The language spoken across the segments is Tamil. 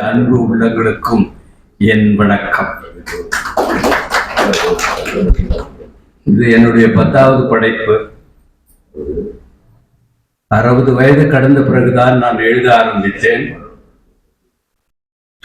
அன்பு உள்ளங்களுக்கும் என் வணக்கம். இது என்னுடைய பத்தாவது படைப்பு. அறுபது வயது கடந்த பிறகுதான் நான் எழுத ஆரம்பித்தேன்.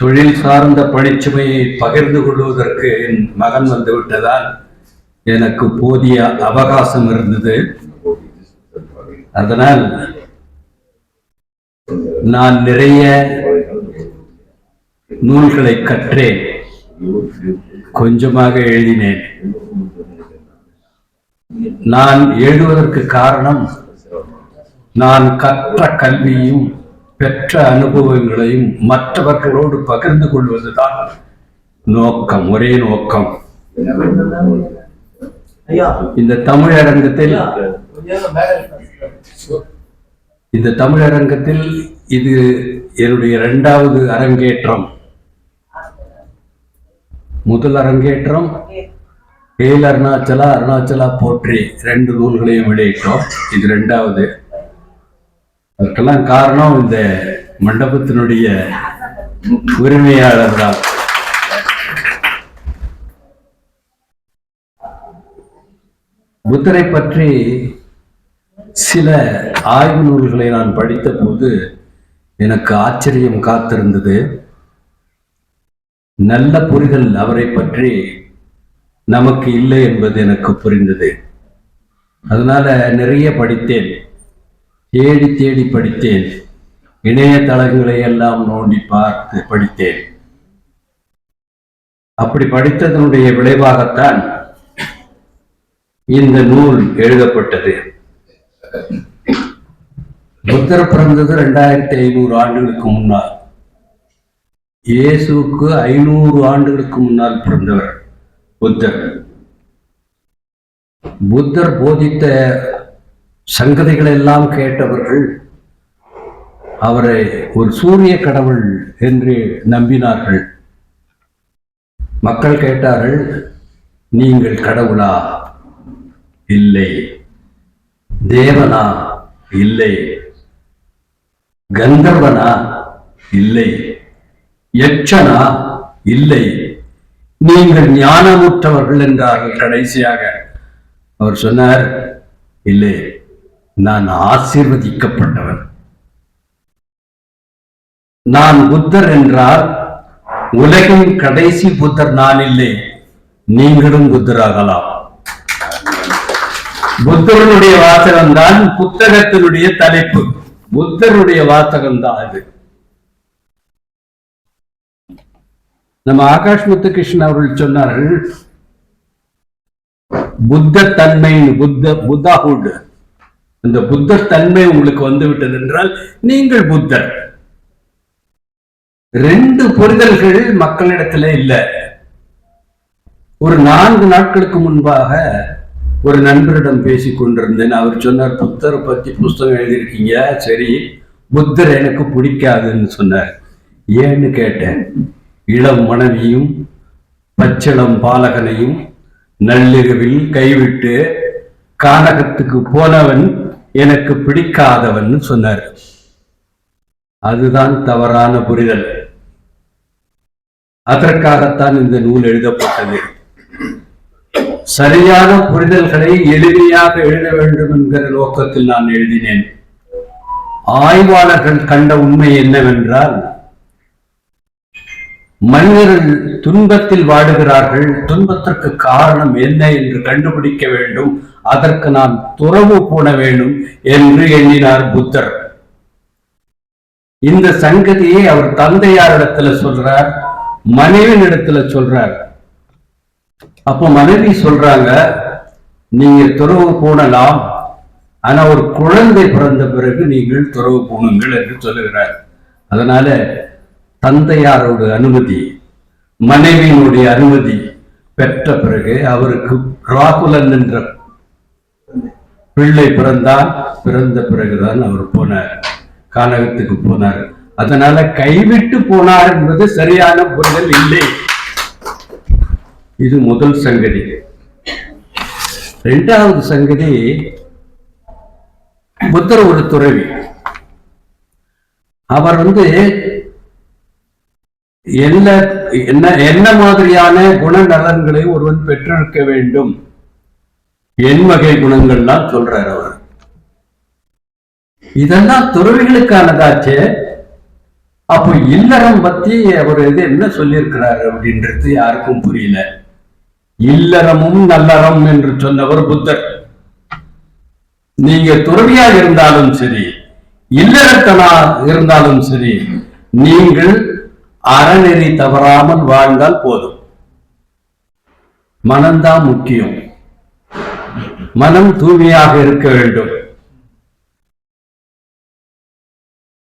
தொழில் சார்ந்த பணிச்சுமையை பகிர்ந்து கொள்வதற்கு என் மகன் வந்துவிட்டதால் எனக்கு போதிய அவகாசம் இருந்தது. அதனால் நான் நிறைய நூல்களை கற்றேன். கொஞ்சமாக எழுதினேன். நான் எழுதுவதற்கு காரணம் நான் கற்ற கல்வியும் பெற்ற அனுபவங்களையும் மற்றவர்களோடு பகிர்ந்து கொள்வதுதான் நோக்கம் ஒரே நோக்கம். இந்த தமிழரங்கத்தில் இந்த தமிழரங்கத்தில் இது என்னுடைய இரண்டாவது அரங்கேற்றம். முதல் அரங்கேற்றம் ஏல் அருணாச்சலா அருணாச்சலா போற்றி ரெண்டு நூல்களையும் வெளியிட்டோம். இது ரெண்டாவது. அதற்கெல்லாம் காரணம் இந்த மண்டபத்தினுடைய உரிமையாளர் தான். புத்தரை பற்றி சில ஆய்வு நூல்களை நான் படித்த போது எனக்கு ஆச்சரியம் காத்திருந்தது. நல்ல புரிதல் அவரை பற்றி நமக்கு இல்லை என்பது எனக்கு புரிந்தது. அதனால நிறைய படித்தேன். தேடி தேடி படித்தேன். இணையதளங்களை எல்லாம் நோண்டி பார்த்து படித்தேன். அப்படி படித்ததனுடைய விளைவாகத்தான் இந்த நூல் எழுதப்பட்டது. புத்தர் பிறந்தது ரெண்டாயிரத்தி ஐநூறு ஆண்டுகளுக்கு முன்னால். இயேசுவுக்கு ஐநூறு ஆண்டுகளுக்கு முன்னால் பிறந்தவர் புத்தர். புத்தர் போதித்த சங்கதிகளை எல்லாம் கேட்டவர்கள் அவரை ஒரு சூரிய கடவுள் என்று நம்பினார்கள். மக்கள் கேட்டார்கள் நீங்கள் கடவுளா? இல்லை. தேவனா? இல்லை. கந்தர்வனா? இல்லை. யட்சனா இல்லை. நீங்கள் ஞானமுற்றவர்கள் என்றார்கள் கடைசியாக அவர் சொன்னார் இல்லை நான் ஆசீர்வதிக்கப்பட்டவன். நான் புத்தர் என்றால் உலகின் கடைசி புத்தர் நான் இல்லை நீங்களும் புத்தராகலாம். புத்தருடைய வாசகம் தான் புத்தகத்தினுடைய தலைப்பு. புத்தருடைய வாசகம் தான் அது. நம்ம ஆகாஷ் முத்துகிருஷ்ணன் அவர்கள் சொன்னார்கள் புத்த தன்மை புத்த புத்தாஹுட் அந்த புத்த தன்மை உங்களுக்கு வந்து விட்டது என்றால் நீங்கள் புத்தர். ரெண்டு புரிதல்கள் மக்களிடத்துல இல்ல. ஒரு நான்கு நாட்களுக்கு முன்பாக ஒரு நண்பரிடம் பேசிக் கொண்டிருந்தேன். அவர் சொன்னார் புத்தரை பத்தி புஸ்தகம் எழுதியிருக்கீங்க. சரி புத்தர் எனக்கு பிடிக்காதுன்னு சொன்னார். ஏன்னு கேட்டேன். இளம் மனைவியும் பச்சிளம் பாலகனையும் நள்ளிரவில் கைவிட்டு கானகத்துக்கு போனவன் எனக்கு பிடிக்காதவன் சொன்னார். அதுதான் தவறான புரிதல். அதற்காகத்தான் இந்த நூல் எழுதப்பட்டது. சரியான புரிதல்களை எளிமையாக எழுத வேண்டும் என்கிற நோக்கத்தில் நான் எழுதினேன். ஆய்வாளர்கள் கண்ட உண்மை என்னவென்றால் மனிதர்கள் துன்பத்தில் வாடுகிறார்கள். துன்பத்திற்கு காரணம் என்ன என்று கண்டுபிடிக்க வேண்டும். அதற்கு நான் துறவு போட வேண்டும் என்று எண்ணினார் புத்தர். இந்த சங்கதியை அவர் தந்தையாரிடத்துல சொல்றார் மனைவியின் இடத்துல சொல்றார். அப்ப மனைவி சொல்றாங்க நீங்க துறவு போடலாம். ஆனா ஒரு குழந்தை பிறந்த பிறகு நீங்கள் துறவு போணுங்கள் என்று சொல்லுகிறார். அதனால தந்தையாரோட அனுமதி மனைவியினுடைய அனுமதி பெற்ற பிறகு அவருக்கு ராகுலன் என்ற பிள்ளை பிறந்தால் பிறந்த பிறகுதான் அவர் போனார். கானகத்துக்கு போனார். அதனால கைவிட்டு போனார் என்பது சரியான புரிதல் இல்லை. இது முதல் சங்கதி. இரண்டாவது சங்கதி புத்தர் ஒரு துறவி. அவர் வந்து என்ன என்ன என்ன மாதிரியான குணநலன்களை ஒருவன் பெற்றிருக்க வேண்டும்? என் வகை குணங்கள்லாம் சொல்றார் அவர். இதெல்லாம் துறவிகளுக்கானதாச்சே. அப்போ இல்லறம் பத்தி அவர் இது என்ன சொல்லியிருக்கிறார் அப்படின்றது யாருக்கும் புரியல. இல்லறமும் நல்லறம் என்று சொன்னவர் புத்தர். நீங்க துறவியா இருந்தாலும் சரி இல்லறத்தனா இருந்தாலும் சரி நீங்கள் அறநெறி தவறாமல் வாழ்ந்தால் போதும். மனம்தான் முக்கியம். மனம் தூய்மையாக இருக்க வேண்டும்.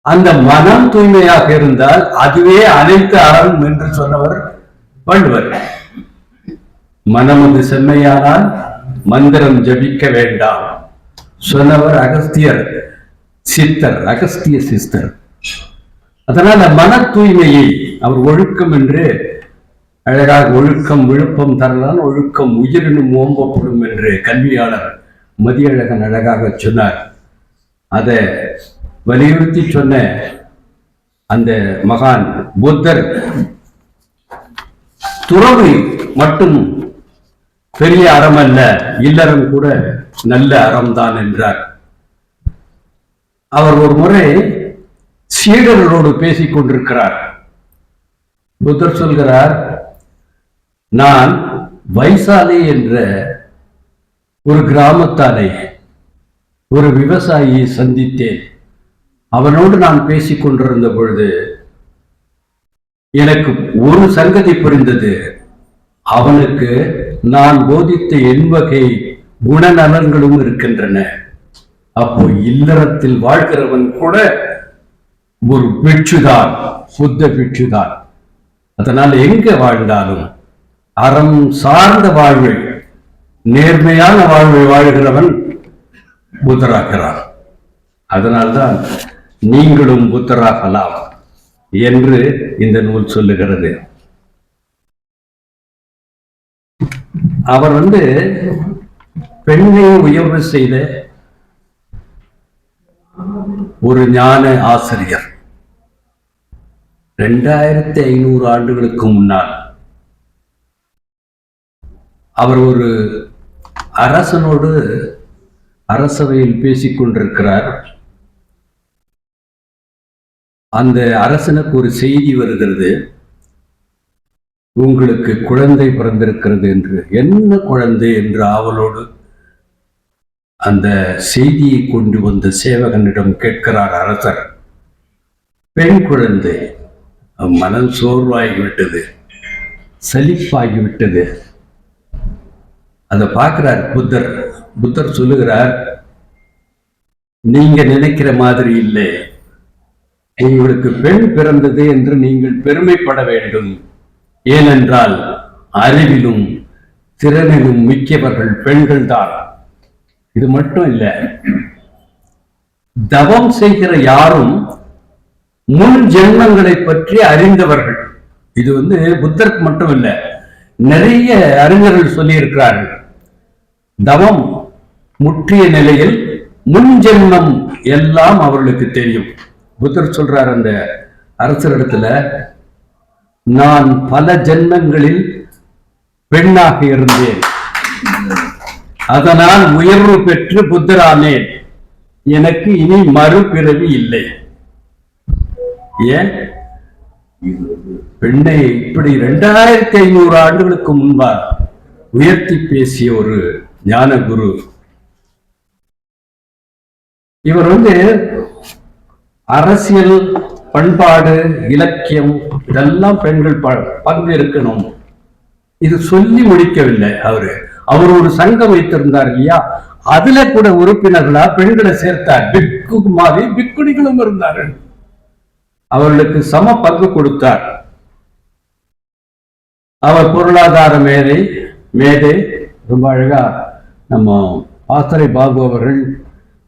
அந்த மனம் தூய்மையாக இருந்தால் அதுவே அனைத்து அறம் என்று சொன்னவர் வள்ளுவர். மனமது செம்மையானால் மந்திரம் ஜபிக்க வேண்டாம். சொன்னவர் அகஸ்தியர். சித்தர் அகஸ்திய சிஸ்தர் அதனால மன தூய்மையை அவர் ஒழுக்கம் என்று அழகாக ஒழுக்கம் விழுப்பம் தரலான் ஒழுக்கம் உயிரினும் ஓம்பப்படும் என்று கல்வியாளர் மதியழகன் அழகாக சொன்னார். அதை வலியுறுத்தி சொன்ன அந்த மகான் புத்தர் துறவு மட்டும் பெரிய அறம் அல்ல இல்லறம் கூட நல்ல அறம்தான் என்றார். அவர் ஒரு முறை சீடர்களோடு பேசிக் கொண்டிருக்கிறார் புத்தர் சொல்கிறார் நான் வைசாலி என்ற ஒரு கிராமத்தாரை ஒரு விவசாயியை சந்தித்தேன். அவனோடு நான் பேசிக் கொண்டிருந்த பொழுது எனக்கு ஒரு சங்கதி புரிந்தது. அவனுக்கு நான் போதித்த எண்வகை குணநலன்களும் இருக்கின்றன. அப்போ இல்லறத்தில் வாழ்கிறவன் கூட ஒரு பிட்சுதான் புத்த பிட்சுதான். அதனால் எங்க வாழ்ந்தாலும் அறம் சார்ந்த வாழ்வு நேர்மையான வாழ்வை வாழ்கிறவன் புத்தராகிறான். அதனால்தான் நீங்களும் புத்தராகலாம் என்று இந்த நூல் சொல்லுகிறது. அவர் வந்து பெண்ணை உயர்வு செய்த ஒரு ஞான ஆசிரியர். ரெண்டாயிரத்தி ஐநூறு ஆண்டுகளுக்கு முன்னால் அவர் ஒரு அரசனோடு அரசவையில் பேசிக்கொண்டிருக்கிறார் அந்த அரசனுக்கு ஒரு செய்தி வருகிறது. உங்களுக்கு குழந்தை பிறந்திருக்கிறது என்று. என்ன குழந்தை? என்று ஆவலோடு அந்த செய்தியை கொண்டு வந்த சேவகனிடம் கேட்கிறார் அரசர். பெண் குழந்தை. மனம் சோர்வாகிவிட்டது சலிப்பாகிவிட்டது. அதை பார்க்கிறார் புத்தர். புத்தர் சொல்லுகிறார் நீங்க நினைக்கிற மாதிரி இல்லை. உங்களுக்கு பெண் பிறந்தது என்று நீங்கள் பெருமைப்பட வேண்டும். ஏனென்றால் அறிவிலும் திறனிலும் மிக்கவர்கள் பெண்கள் தான் இது மட்டும் இல்லை தவம் செய்கிற யாரும் முன் ஜென்மங்களை பற்றி அறிந்தவர்கள். இது வந்து புத்தருக்கு மட்டும் இல்லை நிறைய அறிஞர்கள் சொல்லியிருக்கிறார்கள். தவம் முற்றிய நிலையில் முன் ஜென்மம் எல்லாம் அவர்களுக்கு தெரியும். புத்தர் சொல்றார் அந்த அரசரிடத்துல நான் பல ஜென்மங்களில் பெண்ணாக இருந்தேன். அதனால் உயர்வு பெற்று புத்தரானேன். எனக்கு இனி மறுபிறவி இல்லை. ஏன்? பெண்ணை இப்படி இரண்டாயிரத்தி ஐநூறு ஆண்டுகளுக்கு முன்பாக உயர்த்தி பேசிய ஒரு ஞான குரு இவர் வந்து அரசியல் பண்பாடு இலக்கியம் இதெல்லாம் பெண்கள் ப- பங்கு இருக்கணும் இது சொல்லி முடிக்கவில்லை அவரு. அவர் ஒரு சங்கம் வைத்திருந்தார் இல்லையா? அதுல கூட உறுப்பினர்களா பெண்களை சேர்த்தார். பிக்கு மாதிரி பிக்குடிகளும் இருந்தார்கள். அவர்களுக்கு சம பங்கு கொடுத்தார். அவர் பொருளாதார மேதை மேதை ரொம்ப அழகா நம்ம ஆசரை பாபு அவர்கள்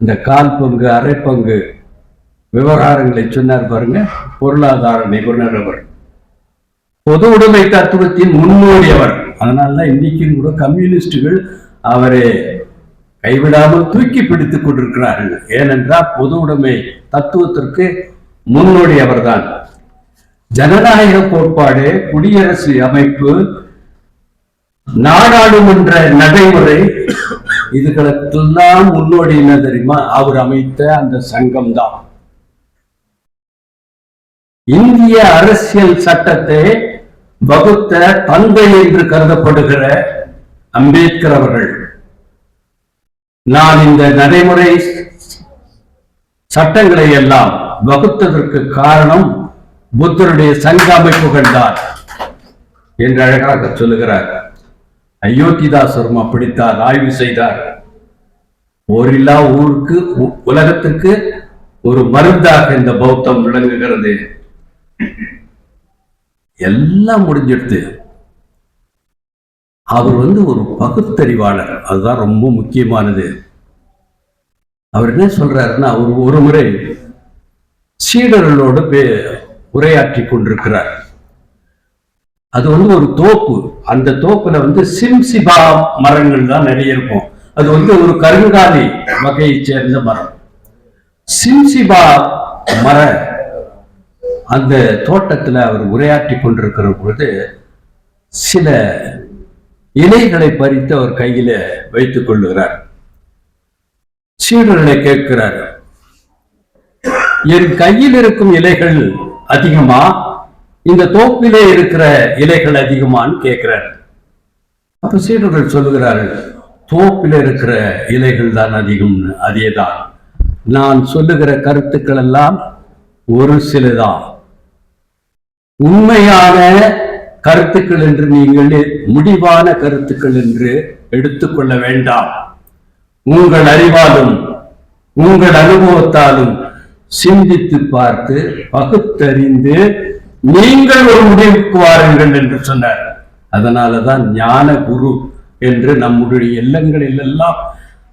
இந்த கால் பங்கு அரை பங்கு விவகாரங்களை சொன்னார் பாருங்க பொருளாதார நிபுணர் அவர். பொது உடைமை தத்துவத்தின் முன்னோடி அவர். அதனாலதான் இன்னைக்கும் கூட கம்யூனிஸ்டுகள் அவரை கைவிடாமல் தூக்கி பிடித்துக் கொண்டிருக்கிறார்கள். ஏனென்றால் பொது உடைமை தத்துவத்திற்கு முன்னோடி அவர்தான் ஜனநாயக கோட்பாடு குடியரசு அமைப்பு நாடாளுமன்ற நடைமுறை இதுகளுக்கெல்லாம் முன்னோடி என்ன தெரியுமா? அவர் அமைத்த அந்த சங்கம் தான் இந்திய அரசியல் சட்டத்தை வகுத்த தந்தை என்று கருதப்படுகிற அம்பேத்கர் அவர்கள் நான் இந்த நடைமுறை சட்டங்களை எல்லாம் வகுத்ததற்கு காரணம் புத்தருடைய சங்க அமைப்புகள் தான் என்று அழகாக சொல்லுகிறார். அயோத்திதாசரும் அப்படித்தான் ஆய்வு செய்தார். ஓரில்லா ஊருக்கு உ- உலகத்துக்கு ஒரு மருந்தாக இந்த பௌத்தம் விளங்குகிறது. எல்லாம் முடிஞ்சிடுது. அவர் வந்து ஒரு பகுத்தறிவாளர். அதுதான் ரொம்ப முக்கியமானது. அவர் என்ன சொல்றாருன்னா அவர் ஒரு முறை சீடர்களோடு பே- உரையாற்றி கொண்டிருக்கிறார். அது வந்து ஒரு தோப்பு. அந்த தோப்புல வந்து சிம்சிபா மரங்கள் தான் நிறைய இருக்கும். அது வந்து ஒரு கருங்காலி வகையை சேர்ந்த மரம். சிம்சிபா மர அந்த தோட்டத்துல அவர் உரையாற்றி கொண்டிருக்கிற பொழுது சில இலைகளை பறித்து அவர் கையில வைத்துக் கொள்ளுகிறார். சீடர்களை கேட்கிறார் என் கையில் இருக்கும் இலைகள் அதிகமா? இந்த தோப்பிலே இருக்கிற இலைகள் அதிகமான்னு கேட்கிறார். அப்ப சீடர்கள் சொல்லுகிறார்கள் தோப்பில் இருக்கிற இலைகள் தான் அதிகம்னு. அதேதான். நான் சொல்லுகிற கருத்துக்கள் எல்லாம் ஒரு சிலதான். உண்மையான கருத்துக்கள் என்று நீங்கள் முடிவான கருத்துக்கள் என்று எடுத்துக்கொள்ள வேண்டாம். உங்கள் அறிவாலும் உங்கள் அனுபவத்தாலும் சிந்தித்து பார்த்து பகுத்தறிந்து நீங்கள் ஒரு முடிவுக்கு வாருங்கள் என்று சொன்னார். அதனாலதான் ஞான குரு என்று நம்முடைய எல்லங்களில் எல்லாம்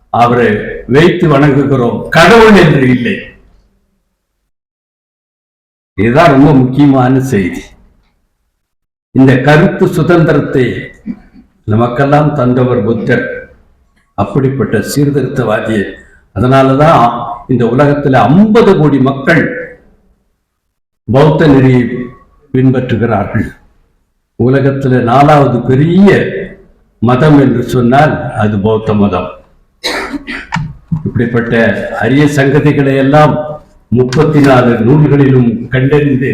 அவரை வைத்து வணங்குகிறோம். கடவுள் என்று இல்லை. இதுதான் ரொம்ப முக்கியமான செய்தி. இந்த கருத்து சுதந்திரத்தை நமக்கெல்லாம் தந்தவர் புத்தர். அப்படிப்பட்ட சீர்திருத்தவாதி அதனாலதான் இந்த உலகத்துல ஐம்பது கோடி மக்கள் பௌத்த நெறியை பின்பற்றுகிறார்கள். உலகத்துல நாலாவது பெரிய மதம் என்று சொன்னால் அது பௌத்த மதம். இப்படிப்பட்ட அரிய சங்கதிகளை எல்லாம் முப்பத்தி நாலு நூல்களிலும் கண்டறிந்து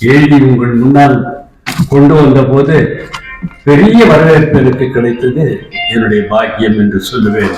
எழுதி உங்கள் முன்னால் கொண்டு வந்த போது பெரிய வரவேற்பு எனக்கு கிடைத்தது என்னுடைய பாக்கியம் என்று சொல்லுவேன்.